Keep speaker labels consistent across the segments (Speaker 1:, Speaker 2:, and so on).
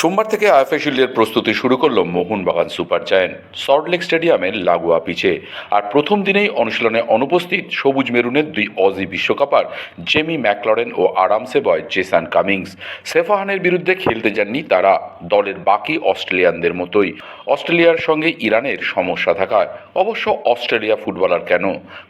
Speaker 1: সোমবার থেকে আইএফএ শিল্ডের প্রস্তুতি শুরু করল মোহনবাগান সুপার জায়ান্ট। সল্টলেক স্টেডিয়ামের লাগোয়া পিচে। আর প্রথম দিনেই অনুশীলনে অনুপস্থিত সবুজ মেরুনের দুই অজি বিশ্বকাপার জেমি ম্যাকলরেন ও আরামসে বয় জেসান কামিংস। সেফাহানের বিরুদ্ধে খেলতে যাননি তারা, দলের বাকি অস্ট্রেলিয়ানদের মতোই। অস্ট্রেলিয়ার সঙ্গে ইরানের সমস্যা থাকায়। অবশ্য অস্ট্রেলিয়া ফুটবলার কেন?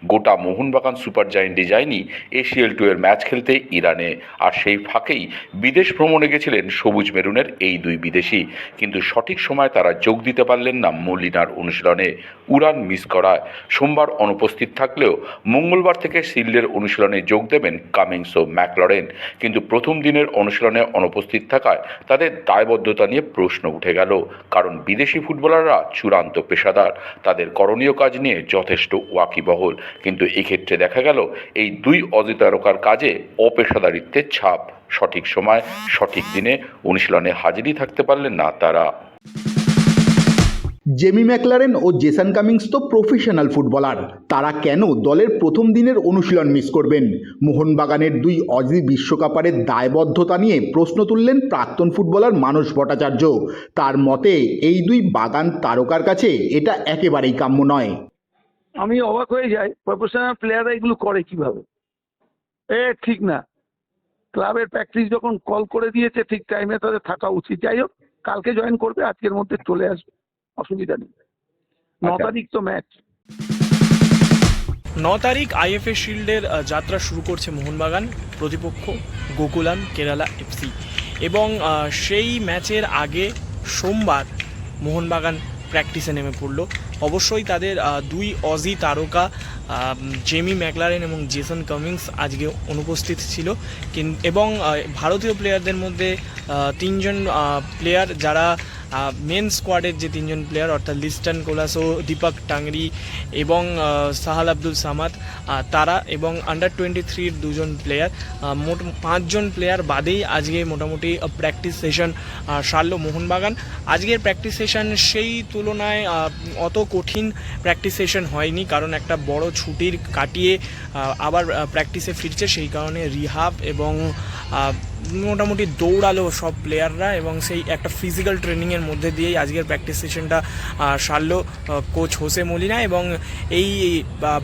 Speaker 1: গোটা মোহনবাগান সুপার জায়েন্টই যায়নি এশিয়াল টু এর ম্যাচ খেলতে ইরানে। আর সেই ফাঁকেই বিদেশ ভ্রমণে গেছিলেন সবুজ মেরুনের এই দুই বিদেশি, কিন্তু সঠিক সময় তারা যোগ দিতে পারলেন না মলিনার অনুশীলনে। উড়ান মিস করায়। সোমবার অনুপস্থিত থাকলেও মঙ্গলবার থেকে শিল্ডের অনুশীলনে যোগ দেবেন কামিংস ও ম্যাকলরেন। কিন্তু প্রথম দিনের অনুশীলনে অনুপস্থিত থাকায় তাদের দায়বদ্ধতা নিয়ে প্রশ্ন উঠে গেল। কারণ বিদেশি ফুটবলাররা চূড়ান্ত পেশাদার। তাদের করণীয় কাজ নিয়ে যথেষ্ট ওয়াকিবহল। কিন্তু এক্ষেত্রে দেখা গেল, এই দুই অজিতারকার কাজে অপেশাদারিত্বের ছাপ। সঠিক সময় সঠিক দিনে অনুশীলনে হাজিরই থাকতে পারলেন না তারা।
Speaker 2: জেমি ম্যাকলারেন ও জেসান কামিংস তো প্রফেশনাল ফুটবলার। তারা কেন দলের প্রথম দিনের অনুশীলন মিস করবেন? মোহনবাগানের দুই অজি বিশ্বকাপারের দায়বদ্ধতা নিয়ে প্রশ্ন তুললেন প্রাক্তন ফুটবলার মানস ভট্টাচার্য। তার মতে এই দুই বাগান তারকার কাছে এটা একেবারেই কাম্য নয়।
Speaker 3: আমি অবাক হয়ে যাই প্রফেশনাল প্লেয়াররা এগুলো করে কীভাবে? এ ঠিক না। ক্লাবের প্র্যাকটিস যখন কল করে দিয়েছে ঠিক টাইমে তাদের থাকা উচিত। যাই হোক কালকে জয়েন করবে আজকের মধ্যে চলে আসবে। অসুবিধা নেই। ন
Speaker 2: আচ্ছা।
Speaker 3: তারিখ তো ম্যাচ
Speaker 4: ন তারিখ আইএফএ শিল্ডের যাত্রা শুরু করছে মোহনবাগান প্রতিপক্ষ গোকুলাম কেরালা এফসি এবং সেই ম্যাচের আগে সোমবার মোহনবাগান প্র্যাকটিসে নেমে পড়ল। অবশ্যই তাদের দুই অজি তারকা জেমি ম্যাকলারেন এবং জেসন কামিংস আজকে অনুপস্থিত ছিল। এবং ভারতীয় প্লেয়ারদের মধ্যে তিনজন প্লেয়ার যারা মেন স্কোয়াডের যে তিনজন প্লেয়ার অর্থাৎ লিস্টন কোলাসো, দীপক টাংরি এবং সাহাল আব্দুল সামাদ তারা এবং আন্ডার টোয়েন্টি থ্রির দুজন প্লেয়ার মোট পাঁচজন প্লেয়ার বাদেই আজকে মোটামুটি প্র্যাকটিস সেশন সারল মোহনবাগান। আজকের প্র্যাকটিস সেশন সেই তুলনায় অত কঠিন প্র্যাকটিস সেশন হয়নি, কারণ একটা বড় ছুটির কাটিয়ে আবার প্র্যাকটিসে ফিরছে, সেই কারণে রিহাব এবং মোটামুটি দৌড়ালো সব প্লেয়াররা এবং সেই একটা ফিজিক্যাল ট্রেনিংয়ের মধ্যে দিয়েই আজকের প্র্যাকটিস সেশনটা সারলো কোচ হোসে মলিনা এবং এই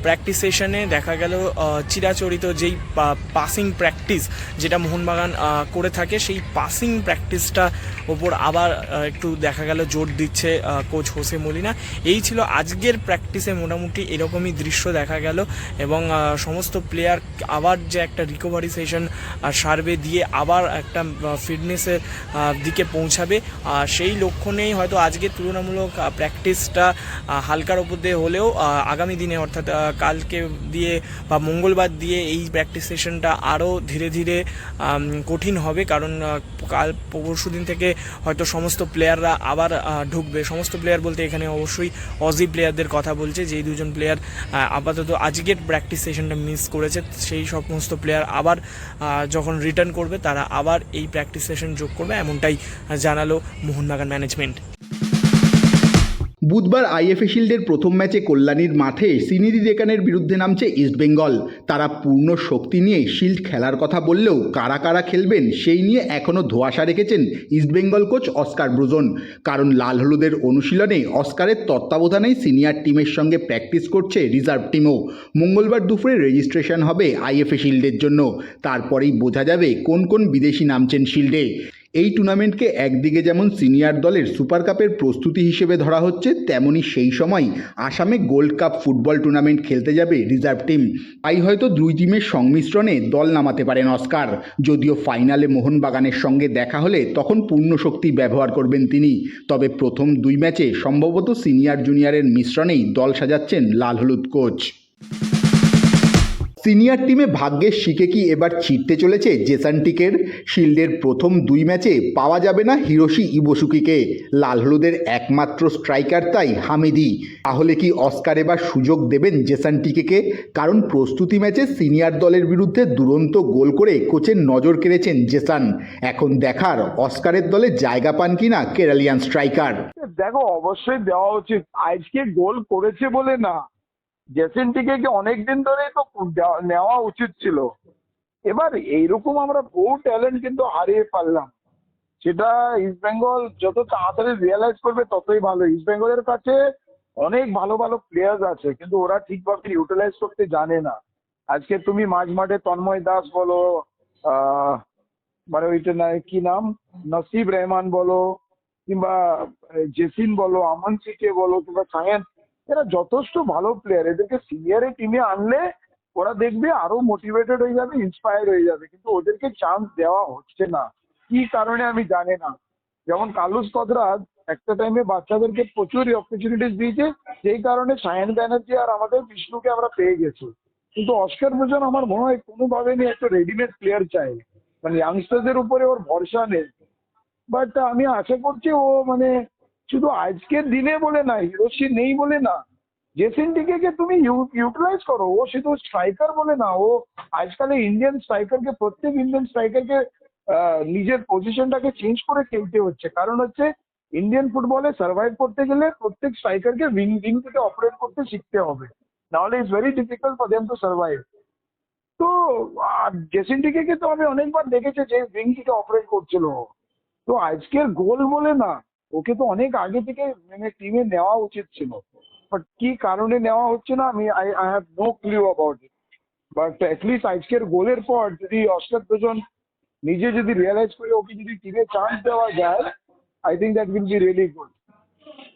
Speaker 4: প্র্যাকটিস সেশনে দেখা গেল চিরাচরিত যেই পাসিং প্র্যাকটিস যেটা মোহনবাগান করে থাকে, সেই পাসিং প্র্যাকটিসটা ওপর আবার একটু দেখা গেল জোর দিচ্ছে কোচ হোসে মলিনা। এই ছিল আজকের প্র্যাকটিসে মোটামুটি এরকমই দৃশ্য দেখা গেল এবং সমস্ত প্লেয়ার আবার যে একটা রিকভারি সেশন সার্ভে দিয়ে আবার একটা ফিটনেসের দিকে পৌঁছাবে। আর সেই লক্ষ্যণেই হয়তো আজকে তুলনামূলক প্র্যাকটিসটা হালকার ওপর দিয়ে হলেও আগামী দিনে অর্থাৎ কালকে দিয়ে বা মঙ্গলবার দিয়ে এই প্র্যাকটিস সেশনটা আরও ধীরে ধীরে কঠিন হবে। কারণ কাল পরশু দিন থেকে হয়তো সমস্ত প্লেয়াররা আবার ঢুকবে। সমস্ত প্লেয়ার বলতে এখানে অবশ্যই অজি প্লেয়ারদের কথা বলছে। যেই দুজন প্লেয়ার আপাতত আজকের প্র্যাকটিস সেশনটা মিস করেছে, সেই সমস্ত প্লেয়ার আবার যখন রিটার্ন করবে, তারা আবার এই প্র্যাকটিস সেশন যোগ করবে এমনটাই জানালো মোহনবাগান ম্যানেজমেন্ট
Speaker 2: বুধবার আইএফএ শিল্ডের প্রথম ম্যাচে কল্যাণীর মাঠে সিনিরি ডেকানের বিরুদ্ধে নামছে ইস্টবেঙ্গল তারা পূর্ণ শক্তি নিয়ে শিল্ড খেলার কথা বললেও কারা কারা খেলবেন সেই নিয়ে এখনও ধোয়াশা রেখেছেন ইস্টবেঙ্গল কোচ অস্কার ব্রুজন। কারণ লাল হলুদের অনুশীলনে অস্কারের তত্ত্বাবধানেই সিনিয়র টিমের সঙ্গে প্র্যাকটিস করছে রিজার্ভ টিমও। মঙ্গলবার দুপুরে রেজিস্ট্রেশন হবে আইএফএ শিল্ডের জন্য। তারপরেই বোঝা যাবে কোন কোন বিদেশি নামছেন শিল্ডে। এই টুর্নামেন্টকে একদিকে যেমন সিনিয়র দলের সুপার কাপের প্রস্তুতি হিসেবে ধরা হচ্ছে, তেমনি সেই সময় আসামে গোল্ড কাপ ফুটবল টুর্নামেন্ট খেলতে যাবে রিজার্ভ টিম। তাই হয়তো দুই টিমের সংমিশ্রণে দল নামাতে পারেন অস্কার। যদিও ফাইনালে মোহনবাগানের সঙ্গে দেখা হলে তখন পূর্ণ শক্তি ব্যবহার করবেন তিনি। তবে প্রথম দুই ম্যাচে সম্ভবত সিনিয়র জুনিয়রের মিশ্রণেই দল সাজাচ্ছেন লাল হলুদ কোচ। সিনিয়র টিমে ভাগ্যের শিখে কি এবার ছিটতে চলেছে জেসান্টিকের শিল্ডের প্রথম দুই ম্যাচে পাওয়া যাবে না হিরোশি ইবোসুকিকে। লাল হলুদের একমাত্র স্ট্রাইকার তাই হামিদি। তাহলে কি অস্কার এবার সুযোগ দেবেন জেসান্টিকেকে কারণ প্রস্তুতি ম্যাচে সিনিয়র দলের বিরুদ্ধে দুরন্ত গোল করে কোচের নজর কেড়েছেন জেসান। এখন দেখার অস্কারের দলে জায়গা পান কিনা কেরালিয়ান স্ট্রাইকার?
Speaker 3: দেখো, অবশ্যই দেওয়া উচিত। আজকে গোল করেছে বলে না। জেসেন্টিকে কি অনেকদিন ধরেই তো নেওয়া উচিত ছিল। এবার এইরকম আমরা বহু ট্যালেন্ট কিন্তু হারিয়ে পারলাম সেটা ইস্ট বেঙ্গল যত তাড়াতাড়ি রিয়েলাইজ করবে ততই ভালো। ইস্ট বেঙ্গলের কাছে অনেক ভালো ভালো প্লেয়ার্স আছে, কিন্তু ওরা ঠিকভাবে ইউটিলাইজ করতে জানে না। আজকে তুমি মাঝ মাঠে তন্ময় দাস বলো মানে ওইটা না, কি নাম? নসিব রহমান বলো, কিংবা জেসিন বলো, আমন সিকে বলো, কিংবা সায়েন এরা যথেষ্ট ভালো প্লেয়ার এদেরকে সিনিয়রের টিমে আনলে ওরা দেখবে আরও মোটিভেটেড হয়ে যাবে ইন্সপায়ার হয়ে যাবে। কিন্তু ওদেরকে চান্স দেওয়া হচ্ছে না। কি কারণে আমি জানি না। যেমন কালুস কদরাজ একটা টাইমে বাচ্চাদেরকে প্রচুর অপরচুনিটিস দিয়েছে, যেই কারণে সায়ন ব্যানার্জি আর আমাদের বিষ্ণুকে আমরা পেয়ে গেছি। কিন্তু অস্কার ভূষণ আমার মনে হয় কোনোভাবে নিয়ে একটা রেডিমেড প্লেয়ার চাই। মানে ইয়াংস্টারদের উপরে ওর ভরসা নেই। বাট আমি আশা করছি ও মানে শুধু আজকের দিনে বলে না, হিরোশি নেই বলে না। জেসিনটিকে তুমি ইউটিলাইজ করো, ও শুধু স্ট্রাইকার বলে না, ও আজকাল ইন্ডিয়ান স্ট্রাইকারকে প্রত্যেক ইন্ডিয়ান স্ট্রাইকারকে নিজের পজিশনটাকে চেঞ্জ করে খেলতে হচ্ছে। কারণ হচ্ছে ইন্ডিয়ান ফুটবলে সার্ভাইভ করতে গেলে প্রত্যেক স্ট্রাইকারকে উইং উইং থেকে অপারেট করতে শিখতে হবে। নাহলে it's very difficult for them to survive তো জেসিনটিকে তো আমি অনেকবার দেখেছি যে উইং থেকে অপারেট করছিল। তো আজকের গোল বলে না ওকে তো অনেক আগে থেকে মানে টিমে নেওয়া উচিত ছিল। বাট কি কারণে নেওয়া হচ্ছে না, আমি I I have no clue about it but at least আজকের গোলের পর যদি অস্কার দুজন নিজে যদি রিয়েলাইজ করে ওকে যদি টিমে চান্স দেওয়া যায় I think that will be really good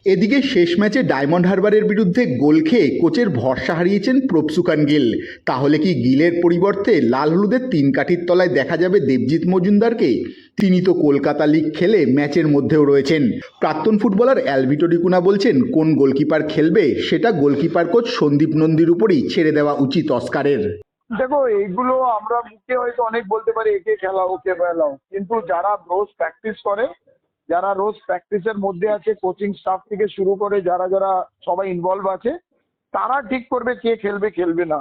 Speaker 2: এদিকে শেষ ম্যাচে ডায়মন্ড হারবারের বিরুদ্ধে গোল খেয়ে কোচের ভরসা হারিয়েছেন প্রপসুকান গিল। তাহলে কি গিলের পরিবর্তে লাল হলুদের তিন কাঠির তলায় দেখা যাবে দেবজিৎ মজুমদারকে? তিনি তো কলকাতা লিগ খেলে ম্যাচের মধ্যেও রয়েছেন। প্রাক্তন ফুটবলার অ্যালভিটো ডিকুনা বলছেন, কোন গোলকিপার খেলবে সেটা গোলকিপার কোচ সন্দীপ নন্দীর উপরই ছেড়ে দেওয়া উচিত অস্কারের।
Speaker 3: দেখো, এইগুলো আমরা মুখে হয়তো অনেক বলতে পারি, একে খেলাও, ওকে খেলাও। কিন্তু যারা রোজ প্র্যাকটিস করে যারা রোজ প্র্যাকটিসের মধ্যে আছে, কোচিং স্টাফ থেকে শুরু করে যারা যারা সবাই ইনভলভ আছে, তারা ঠিক করবে কে খেলবে খেলবে না।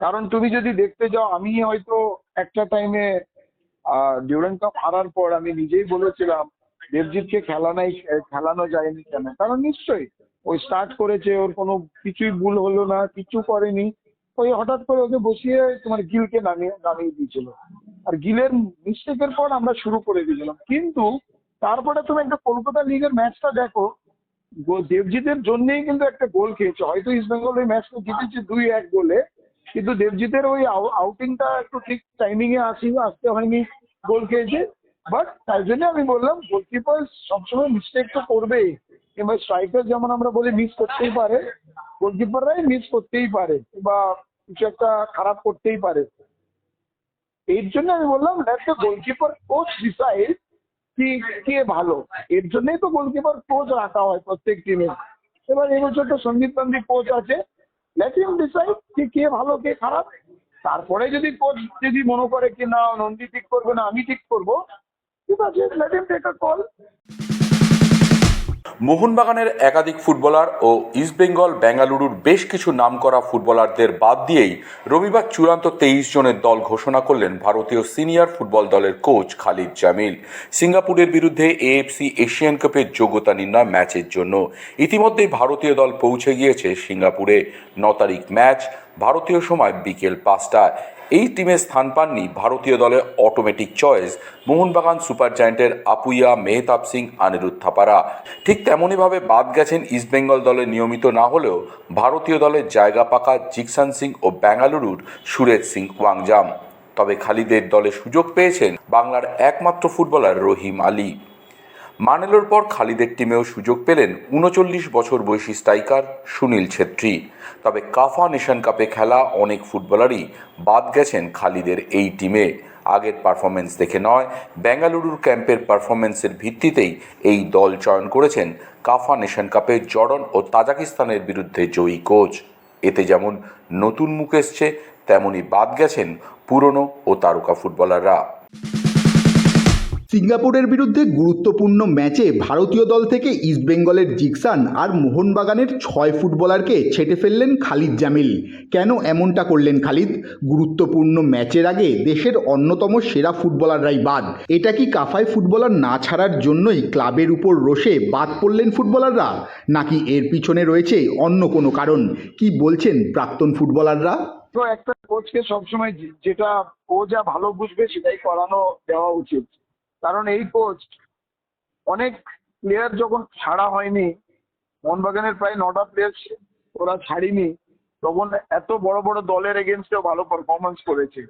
Speaker 3: কারণ তুমি যদি দেখতে যাও, আমি হয়তো একটা টাইমে ডিউরেন্ট কাপ হারার পর আমি নিজেই বলেছিলাম, দেবজিৎকে খেলানাই খেলানো যায়নি কেন? কারণ নিশ্চয়ই ওই স্টার্ট করেছে, ওর কোনো কিছুই ভুল হলো না, কিছু করেনি। ওই হঠাৎ করে ওকে বসিয়ে তোমার গিলকে নামিয়ে নামিয়ে দিয়েছিল। আর গিলের মিস্টেকের পর আমরা শুরু করে দিয়েছিলাম। কিন্তু তারপরে তুমি একটা কলকাতা লিগের ম্যাচটা দেখো। দেবজিতের জন্যই কিন্তু একটা গোল খেয়েছে। হয়তো ইস্ট বেঙ্গল ওই ম্যাচটা জিতেছে দুই এক গোলে। কিন্তু দেবজিতের ওই আউটিংটা একটু ঠিক টাইমিং এ আসি আসতে হয়নি গোল খেয়েছে। বাট তাই জন্য আমি বললাম গোলকিপার সবসময় মিস্টেক তো করবেই। কিংবা স্ট্রাইকার যেমন আমরা বলি মিস করতেই পারে। গোলকিপাররাই মিস করতেই পারে বা কিছু একটা খারাপ করতেই পারে। এর জন্য আমি বললাম লেট গোলকিপার কোচ ডিসাইড কি, কে ভালো? এর জন্যই তো গোলকিপার কোচ রাখা হয় প্রত্যেক টিমে এবার এবছর তো সন্দীপ গান্ধী কোচ আছে। লেট হিম ডিসাইড কি কে ভালো, কে খারাপ। তারপরে যদি কোচ যদি মনে করে কি না, নন্দী ঠিক করবে না, আমি ঠিক করব, ঠিক আছে let him take a call
Speaker 1: মোহনবাগানের একাধিক ফুটবলার ও ইস্টবেঙ্গল বেঙ্গালুরুর বেশ কিছু নামকরা ফুটবলারদের বাদ দিয়েই রবিবার চূড়ান্ত তেইশ জনের দল ঘোষণা করলেন ভারতীয় সিনিয়র ফুটবল দলের কোচ খালিদ জামিল। সিঙ্গাপুরের বিরুদ্ধে এএফসি এশিয়ান কাপের যোগ্যতা নির্ণয় ম্যাচের জন্য। ইতিমধ্যেই ভারতীয় দল পৌঁছে গিয়েছে সিঙ্গাপুরে। ন তারিখ ম্যাচ ভারতীয় সময় বিকেল পাঁচটায়। এই টিমে স্থান পাননি ভারতীয় দলে অটোমেটিক চয়েস মোহনবাগান সুপার জায়েন্টের আপুইয়া, মেহতাব সিং, আনিরুদ্ধ থাপারা। ঠিক তেমনইভাবে বাদ গেছেন ইস্টবেঙ্গল দলে নিয়মিত না হলেও ভারতীয় দলের জায়গা পাকা জিকসান সিং ও বেঙ্গালুরুর সুরেশ সিং ওয়াংজাম তবে খালিদের দলে সুযোগ পেয়েছেন বাংলার একমাত্র ফুটবলার রহিম আলী। মানেলোর পর খালিদের টিমেও সুযোগ পেলেন উনচল্লিশ বছর বয়সী স্ট্রাইকার সুনীল ছেত্রী। তবে কাফা নেশন কাপে খেলা অনেক ফুটবলারই বাদ গেছেন খালিদের এই টিমে। আগের পারফরমেন্স দেখে নয়, বেঙ্গালুরুর ক্যাম্পের পারফরমেন্সের ভিত্তিতেই এই দল চয়ন করেছেন কাফা নেশন কাপে জর্ডন ও তাজাকিস্তানের বিরুদ্ধে জয়ী কোচ। এতে যেমন নতুন মুখ এসছে তেমনই বাদ গেছেন পুরনো ও তারকা ফুটবলাররা।
Speaker 2: সিঙ্গাপুরের বিরুদ্ধে গুরুত্বপূর্ণ ম্যাচে ভারতীয় দল থেকে ইস্টবেঙ্গলের জিকসান আর মোহনবাগানের ছয় ফুটবলারকে ছেটে ফেললেন খালিদ জামিল। কেন এমনটা করলেন খালিদ? গুরুত্বপূর্ণ ম্যাচের আগে দেশের অন্যতম সেরা ফুটবলাররাই বাদ। এটা কি কাফায় ফুটবলার না ছাড়ার জন্যই ক্লাবের উপর রোষে বাদ পড়লেন ফুটবলাররা? নাকি এর পিছনে রয়েছে অন্য কোনো কারণ? কি বলছেন প্রাক্তন ফুটবলাররা?
Speaker 3: তো একটা কোচকে সবসময় যেটা ও যা ভালো বুঝবে সেটাই করানো দেওয়া উচিত। কারণ এই কোচ অনেক প্লেয়ার যখন ছাড়া হয়নি, মোহনবাগানের প্রায় নটা প্লেয়ার ওরা ছাড়িনি, তখন এত বড় বড় দলের এগেনস্টেও ভালো পারফরমেন্স করেছে।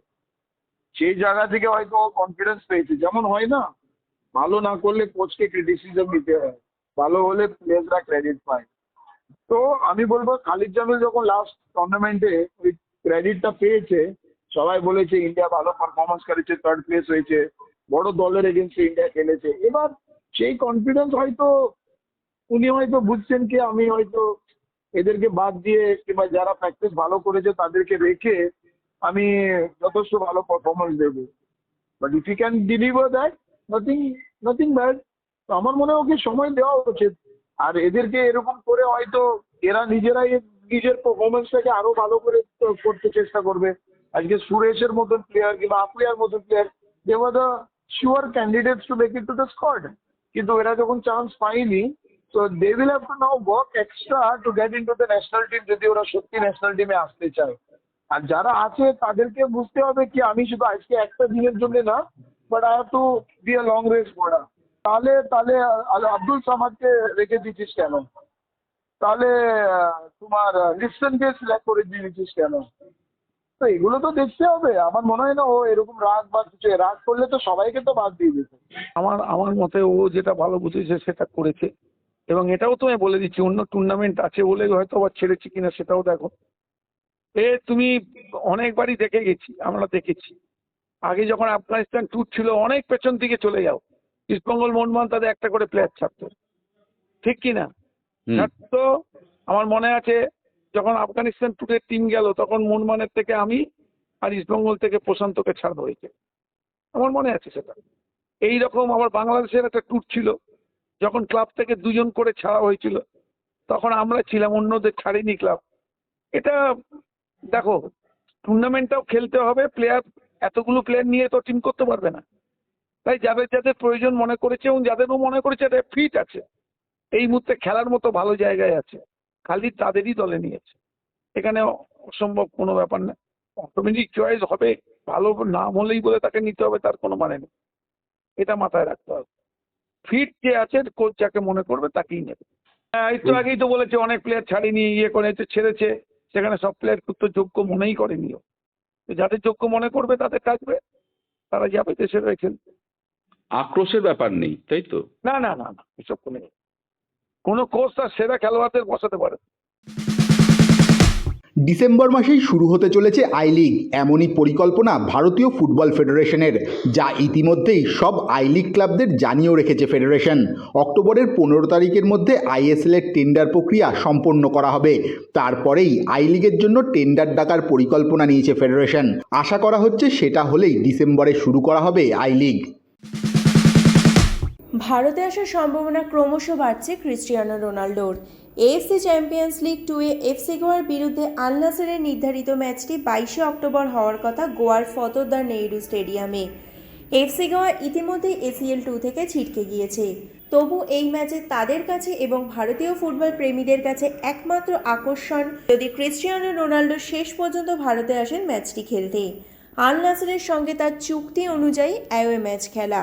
Speaker 3: সেই জায়গা থেকে হয়তো কনফিডেন্স পেয়েছে। যেমন হয় না, ভালো না করলে কোচকে ক্রিটিসিজম নিতে হয়। ভালো হলে প্লেয়াররা ক্রেডিট পায়। তো আমি বলব, খালিদ জামিল যখন লাস্ট টুর্নামেন্টে ওই ক্রেডিটটা পেয়েছে, সবাই বলেছে, ইন্ডিয়া ভালো পারফরমেন্স করেছে থার্ড প্লেস হয়েছে। বড় দলের এগেনস্টে ইন্ডিয়া খেলেছে। এবার সেই কনফিডেন্স হয়তো উনি হয়তো বুঝছেন কি, আমি হয়তো এদেরকে বাদ দিয়ে কিংবা যারা প্র্যাকটিস ভালো করেছে তাদেরকে রেখে আমি যথেষ্ট ভালো পারফরমেন্স দেবো। But if you can deliver that nothing nothing bad তো আমার মনে হয় ওকে সময় দেওয়া উচিত। আর এদেরকে এরকম করে হয়তো এরা নিজেরাই নিজের পারফরমেন্সটাকে আরও ভালো করে করতে চেষ্টা করবে। আজকে সুরেশের মতন প্লেয়ার কিংবা আফরিয়ার মতন player they were the sure candidates to make it to the squad কিন্তু এরা যখন চান্স পায়নি তো they will have to now work extra to get in to the national team যদি ওরা সত্যি ন্যাশনাল টিমে আসতে চায় আর যারা আছে তাদেরকে বুঝতে হবে কি আমি শুধু আজকে একটা দিনের জন্য না but I have to be a long race পড়া তাহলে তাহলে আব্দুল সামাদকে রেখে দিচ্ছিস কেন? তাহলে তোমার লিস্টনকে সিলেক্ট করে দিয়ে দিচ্ছিস কেন? তো এগুলো তো দেখতে হবে। আমার মনে হয় না ও এরকম রাগ বা কিছু রাগ করলে তো সবাইকে তো বাদ দিয়ে দিত আমার আমার মতে ও যেটা ভালো বুঝেছে সেটা করেছে। এবং এটাও তো আমি বলে দিচ্ছি অন্য টুর্নামেন্ট আছে বলে হয়তো আবার ছেড়েছি কিনা সেটাও দেখো। এ তুমি অনেকবারই দেখে গেছি আমরা দেখেছি। আগে যখন আফগানিস্তান ট্যুর ছিল অনেক পেছন দিকে চলে যাও। ইস্টবেঙ্গল মোহনবাগান তাদের একটা করে প্লেয়ার ছাড়তো। ঠিক কি না ছাড়তো আমার মনে আছে যখন আফগানিস্তান ট্যুরের টিম গেল, তখন মোহনবাগানের থেকে আমি আর ইস্টবেঙ্গল থেকে প্রশান্তকে ছাড়া হয়েছে আমার মনে আছে সেটা। এই রকম আবার বাংলাদেশের একটা ট্যুর ছিল, যখন ক্লাব থেকে দুজন করে ছাড়া হয়েছিল, তখন আমরা ছিলাম, অন্যদের ছাড়িনি ক্লাব এটা দেখো টুর্নামেন্টটাও খেলতে হবে প্লেয়ার এতগুলো প্লেয়ার নিয়ে তো টিম করতে পারবে না। তাই যাদের যাদের প্রয়োজন মনে করেছে এবং যাদেরও মনে করেছে এটা ফিট আছে। এই মুহূর্তে খেলার মতো ভালো জায়গায় আছে। খালি তাদেরই দলে নিয়েছে। এখানে অসম্ভব কোনো ব্যাপার না। অটোমেটিক চয়েস হবে ভালো নাম হলেই বলে তাকে নিতে হবে তার কোনো মানে নেই। এটা মাথায় রাখতে হবে। ফিট যে আছে কোচ যাকে মনে করবে তাকেই নেবে। হ্যাঁ, একটু আগেই তো বলেছে অনেক প্লেয়ার ছাড়িনি ইয়ে করেছে ছেড়েছে। সেখানে সব প্লেয়ার তো যোগ্য মনেই করেনি ও। তো যাদের যোগ্য মনে করবে তাদের থাকবে তারা যাবে দেশের হয়ে খেলতে
Speaker 1: আক্রোশের ব্যাপার নেই তাই তো?
Speaker 3: না না না না এসব কোনো নেই। কোনো কোচ তার সেরা খেলোয়াড়দের বসাতে পারে
Speaker 2: ডিসেম্বর মাসেই শুরু হতে চলেছে আই লিগ, এমনই পরিকল্পনা ভারতীয় ফুটবল ফেডারেশনের, যা ইতিমধ্যেই সব আই লিগ ক্লাবদের জানিয়েও রেখেছে ফেডারেশন। অক্টোবরের পনেরো তারিখের মধ্যে আইএসএল এর টেন্ডার প্রক্রিয়া সম্পন্ন করা হবে। তারপরেই আই লিগের জন্য টেন্ডার ডাকার পরিকল্পনা নিয়েছে ফেডারেশন। আশা করা হচ্ছে সেটা হলেই ডিসেম্বরে শুরু করা হবে আই লিগ।
Speaker 5: ভারতে আসার সম্ভাবনা ক্রমশ বাড়ছে ক্রিস্টিয়ানো রোনাল্ডোর। এএফসি চ্যাম্পিয়ন্স লিগ টুয়ে এফসি গোয়ার বিরুদ্ধে আল নাসেরের নির্ধারিত ম্যাচটি বাইশে অক্টোবর হওয়ার কথা গোয়ার ফতোদ্দা নেহরু স্টেডিয়ামে। এফসি গোয়া ইতিমধ্যেই এসিএল টু থেকে ছিটকে গিয়েছে। তবু এই ম্যাচে তাদের কাছে এবং ভারতীয় ফুটবল প্রেমীদের কাছে একমাত্র আকর্ষণ যদি ক্রিস্টিয়ানো রোনাল্ডো শেষ পর্যন্ত ভারতে আসেন ম্যাচটি খেলতে। আল সঙ্গে তার চুক্তি অনুযায়ী অ্যাওয়ে ম্যাচ খেলা।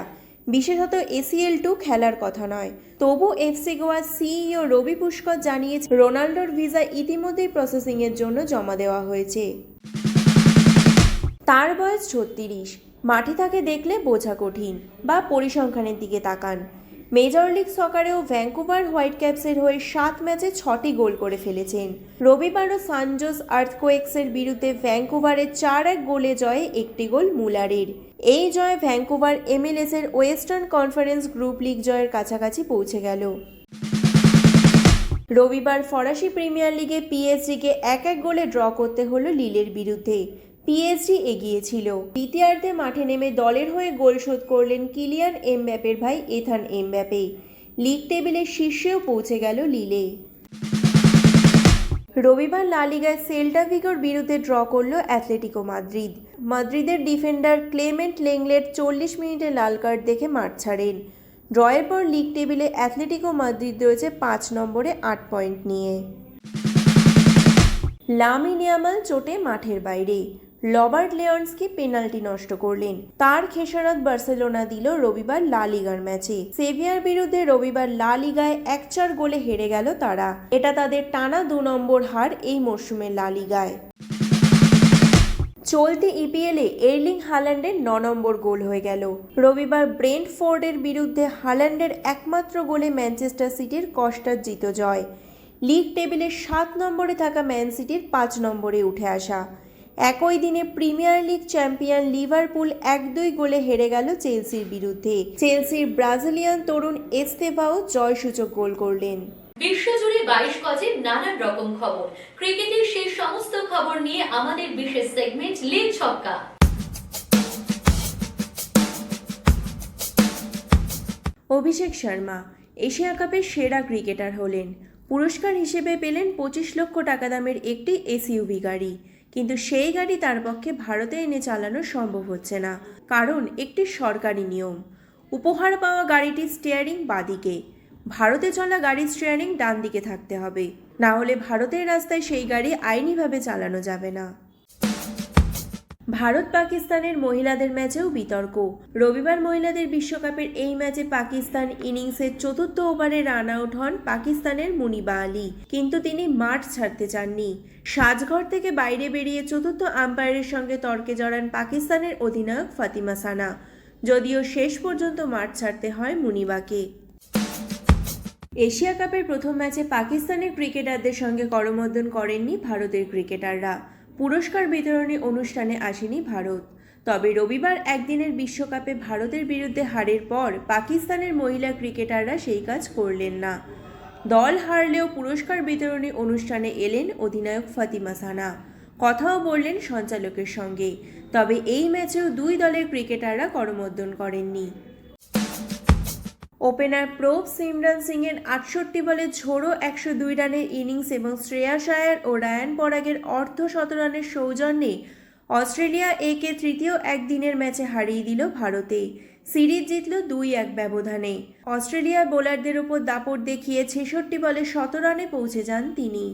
Speaker 5: বিশেষত এসিএল টু খেলার কথা নয়। তবু এফসি গোয়ার সিইও রবি পুষ্কর জানিয়েছে, রোনাল্ডোর ভিসা ইতিমধ্যেই প্রসেসিংয়ের জন্য জমা দেওয়া হয়েছে। তার বয়স ছত্রিশ। মাঠে তাকে দেখলে বোঝা কঠিন বা পরিসংখ্যানের দিকে তাকান। মেজর লিগ সকারেও ভ্যাঙ্কুভার হোয়াইট ক্যাপসের হয়ে সাত ম্যাচে ছটি গোল করে ফেলেছেন। রবিবারও সানজোস আর্থকোয়েক্সের বিরুদ্ধে ভ্যাঙ্কুভারের চার এক গোলে জয়ে একটি গোল মুলারের। এই জয়ে ভ্যাঙ্কুভার এমএলএসের ওয়েস্টার্ন কনফারেন্স গ্রুপ লিগ জয়ের কাছাকাছি পৌঁছে গেল। রবিবার ফরাসি প্রিমিয়ার লিগে পিএসজিকে এক এক গোলে ড্র করতে হলো লিলের বিরুদ্ধে। পিএসজি এগিয়ে ছিল দ্বিতীয়ার্ধে মাঠে নেমে দলের হয়ে গোল শোধ করলেন কিলিয়ান এমব্যাপের ভাই এথান এমব্যাপে। লিগ টেবিলের শীর্ষেও পৌঁছে গেল লিলে। রবিবার লা লিগায় সেল্টা ভিগোর বিরুদ্ধে ড্র করল অ্যাথলেটিকো মাদ্রিদ। মাদ্রিদের ডিফেন্ডার ক্লেমেন্ট লেংলের চল্লিশ মিনিটে লাল কার্ড দেখে মাঠ ছাড়েন। ড্রয়ের পর লিগ টেবিলে অ্যাথলেটিকো মাদ্রিদ রয়েছে পাঁচ নম্বরে আট পয়েন্ট নিয়ে। লামিন ইয়ামাল চোটে মাঠের বাইরে। রবার্ট লেয়ন্সকে পেনাল্টি নষ্ট করলেন। তার খেসারত বার্সেলোনা দিল রবিবার লা লিগার ম্যাচে। সেভিয়ার বিরুদ্ধে রবিবার লা লিগায় এক চার গোলে হেরে গেল তারা। এটা তাদের টানা দু নম্বর হার এই মরশুমে লা লিগায়। চলতি ইপিএলে এর্লিং হাল্যান্ডের ন নম্বর গোল হয়ে গেল। রবিবার ব্রেন্ট ফোর্ডের বিরুদ্ধে হাল্যান্ডের একমাত্র গোলে ম্যানচেস্টার সিটির কষ্টার্জিত জয়। লিগ টেবিলের সাত নম্বরে থাকা ম্যান সিটির পাঁচ নম্বরে উঠে আসা। একই দিনে প্রিমিয়ার লিগ চ্যাম্পিয়ন লিভারপুল এক দুই গোলে হেরে গেল চেলসির বিরুদ্ধে। চেলসির ব্রাজিলিয়ান তরুণ এস্তেভাও জয়সূচক গোল করলেন।
Speaker 6: বিশ্বজুড়ে বাইশ গজের নানান রকম খবর। ক্রিকেটের সেই সমস্ত খবর নিয়ে আমাদের বিশেষ সেগমেন্ট লিগ ছক্কা।
Speaker 5: অভিষেক শর্মা, এশিয়া কাপের সেরা ক্রিকেটার হলেন। পুরস্কার হিসেবে পেলেন পঁচিশ লক্ষ টাকা দামের একটি এসইউভি গাড়ি। কিন্তু সেই গাড়ি তার পক্ষে ভারতে এনে চালানো সম্ভব হচ্ছে না, কারণ একটি সরকারি নিয়ম। উপহার পাওয়া গাড়িটির স্টিয়ারিং বাদিকে। ভারতে চলা গাড়ির স্টিয়ারিং ডান দিকে থাকতে হবে। না হলে ভারতের রাস্তায় সেই গাড়ি আইনিভাবে চালানো যাবে না। ভারত পাকিস্তানের মহিলাদের ম্যাচেও বিতর্ক। রবিবার মহিলাদের বিশ্বকাপের এই ম্যাচে পাকিস্তান ইনিংসের চতুর্থ ওভারে রান আউট হন পাকিস্তানের মুনিবা আলী। কিন্তু তিনি মাঠ ছাড়তে চাননি। সাজঘর থেকে বাইরে বেরিয়ে চতুর্থ আম্পায়ারের সঙ্গে তর্কে জড়ান পাকিস্তানের অধিনায়ক ফাতিমা সানা। যদিও শেষ পর্যন্ত মাঠ ছাড়তে হয় মুনিবাকে। এশিয়া কাপের প্রথম ম্যাচে পাকিস্তানের ক্রিকেটারদের সঙ্গে করমর্দন করেননি ভারতের ক্রিকেটাররা। পুরস্কার বিতরণী অনুষ্ঠানে আসেনি ভারত। তবে রবিবার একদিনের বিশ্বকাপে ভারতের বিরুদ্ধে হারের পর পাকিস্তানের মহিলা ক্রিকেটাররা সেই কাজ করলেন না। দল হারলেও পুরস্কার বিতরণী অনুষ্ঠানে এলেন অধিনায়ক ফাতিমা সানা। কথাও বললেন সঞ্চালকের সঙ্গে। তবে এই ম্যাচেও দুই দলের ক্রিকেটাররা করমর্দন করেননি। ওপেনার প্রোভ সিমরান সিংয়ের আটষট্টি বলে ঝোড়ো একশো দুই রানের ইনিংস এবং শ্রেয়াস আয়ার ও রায়ান পরাগের অর্ধ শতরানের সৌজন্যে অস্ট্রেলিয়া একে তৃতীয় একদিনের ম্যাচে হারিয়ে দিল ভারতে। সিরিজ জিতল দুই এক ব্যবধানে। অস্ট্রেলিয়ার বোলারদের ওপর দাপট দেখিয়ে ছেষট্টি বলে শত রানে পৌঁছে যান তিনি।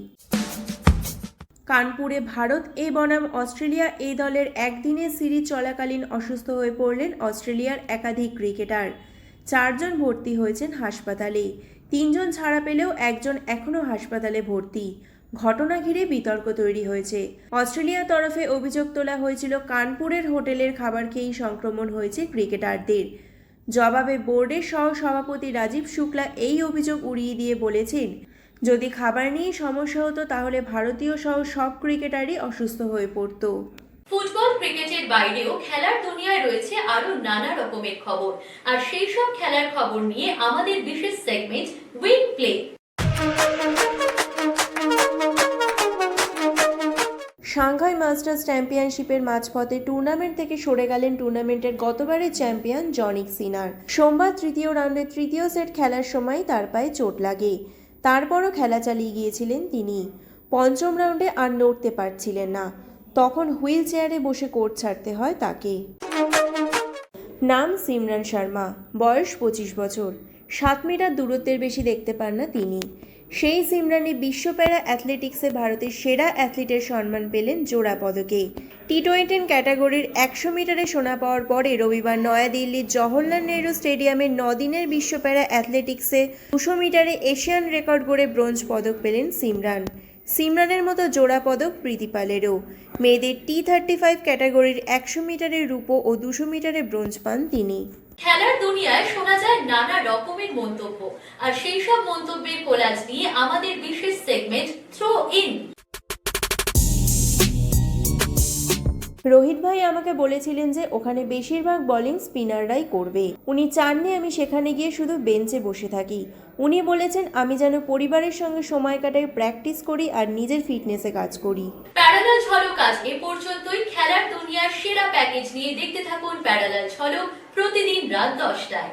Speaker 5: কানপুরে ভারত এ বনাম অস্ট্রেলিয়া এই দলের একদিনের সিরিজ চলাকালীন অসুস্থ হয়ে পড়লেন অস্ট্রেলিয়ার একাধিক ক্রিকেটার। চারজন ভর্তি হয়েছেন হাসপাতালে। তিনজন ছাড়া পেলেও একজন এখনও হাসপাতালে ভর্তি। ঘটনা ঘিরে বিতর্ক তৈরি হয়েছে। অস্ট্রেলিয়ার তরফে অভিযোগ তোলা হয়েছিল, কানপুরের হোটেলের খাবার খেয়েই সংক্রমণ হয়েছে ক্রিকেটারদের। জবাবে বোর্ডের সহ সভাপতি রাজীব শুক্লা এই অভিযোগ উড়িয়ে দিয়ে বলেছেন, যদি খাবার নিয়ে সমস্যা হতো, তাহলে ভারতীয় সহ সব ক্রিকেটারই অসুস্থ হয়ে পড়তো।
Speaker 6: ফুটবল, ক্রিকেটের বাইরেও খেলার দুনিয়ায় রয়েছে আরও নানা রকমের খবর। আর সেই সব খেলার খবর নিয়ে আমাদের বিশেষ segment win play
Speaker 5: Shanghai Masters চ্যাম্পিয়নশিপের মাঝপথে টুর্নামেন্ট থেকে সরে গেলেন টুর্নামেন্টের গতবারের চ্যাম্পিয়ন জনিক সিনার। সোমবার তৃতীয় রাউন্ডে তৃতীয় সেট খেলার সময় তার পায়ে চোট লাগে। তারপরও খেলা চালিয়ে গিয়েছিলেন তিনি। পঞ্চম রাউন্ডে আর নড়তে পারছিলেন না। তখন হুইল চেয়ারে বসে কোর্ট ছাড়তে হয় তাকে। নাম সিমরান শর্মা, বয়স পঁচিশ বছর। সাত মিটার দূরত্বের বেশি দেখতে পান না তিনি। সেই সিমরানি বিশ্ব প্যারা অ্যাথলেটিক্সে ভারতের সেরা অ্যাথলিটের সম্মান পেলেন জোড়া পদকে। টি টোয়েন্টি ক্যাটাগরির একশো মিটারে সোনা পাওয়ার পরে রবিবার নয়াদিল্লির জওহরলাল নেহরু স্টেডিয়ামে নদিনের বিশ্ব প্যারা অ্যাথলেটিক্সে দুশো মিটারে এশিয়ান রেকর্ড গড়ে ব্রোঞ্জ পদক পেলেন সিমরান। সিমরানের মতো জোড়া পদক প্রীতিপালেরও মেয়েদের টি থার্টি ফাইভ ক্যাটাগরির একশো মিটারের রূপো ও দুশো মিটারের ব্রোঞ্জ পান তিনি।
Speaker 6: খেলার দুনিয়ায় শোনা যায় নানা রকমের মন্তব্য। আর সেই সব মন্তব্যের কোলাজ নিয়ে আমাদের বিশেষ সেগমেন্ট থ্রো ইন
Speaker 5: রোহিত ভাই আমাকে বলেছিলেন যে ওখানে বেশিরভাগ বলিং স্পিনাররাই করবে। উনি চাননি আমি সেখানে গিয়ে শুধু বেঞ্চে বসে থাকি। উনি বলেছেন, আমি যেন পরিবারের সঙ্গে সময় কাটাই প্র্যাকটিস করি আর নিজের ফিটনেসে কাজ করি।
Speaker 6: প্যারালাল ঝলক আজ এ পর্যন্তই। খেলার দুনিয়ার সেরা প্যাকেজ নিয়ে দেখতে থাকুন প্যারালাল ঝলক প্রতিদিন রাত দশটায়।